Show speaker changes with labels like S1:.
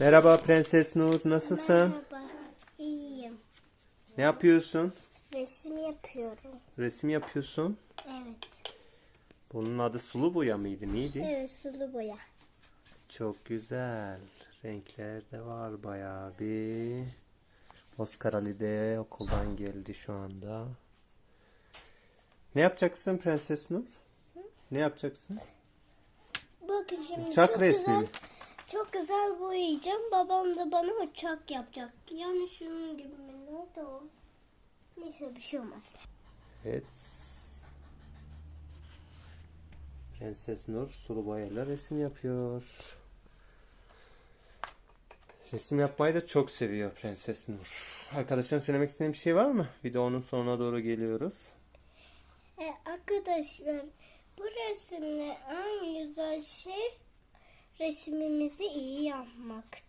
S1: Merhaba Prenses Nur, nasılsın?
S2: Merhaba. İyiyim.
S1: Ne yapıyorsun?
S2: Resim yapıyorum.
S1: Resim yapıyorsun.
S2: Evet.
S1: Bunun adı sulu boya mıydı, neydi?
S2: Evet sulu boya.
S1: Çok güzel. Renkler de var bayağı bir. Oscar Ali de okuldan geldi şu anda. Ne yapacaksın Prenses Nur? Ne yapacaksın?
S2: Bakın şimdi
S1: Uçak
S2: çok
S1: resmi
S2: güzel, güzel boyayacağım. Babam da bana uçak yapacak. Yani şunun gibi mi? Nerede o? Neyse bir şey olmaz.
S1: Evet. Prenses Nur sulu boyayla resim yapıyor. Resim yapmayı da çok seviyor Prenses Nur. Arkadaşlar söylemek istediğin bir şey var mı? Videonun sonuna doğru geliyoruz.
S2: E, arkadaşlar bu resimde en güzel şey resmimizi iyi yapmaktır.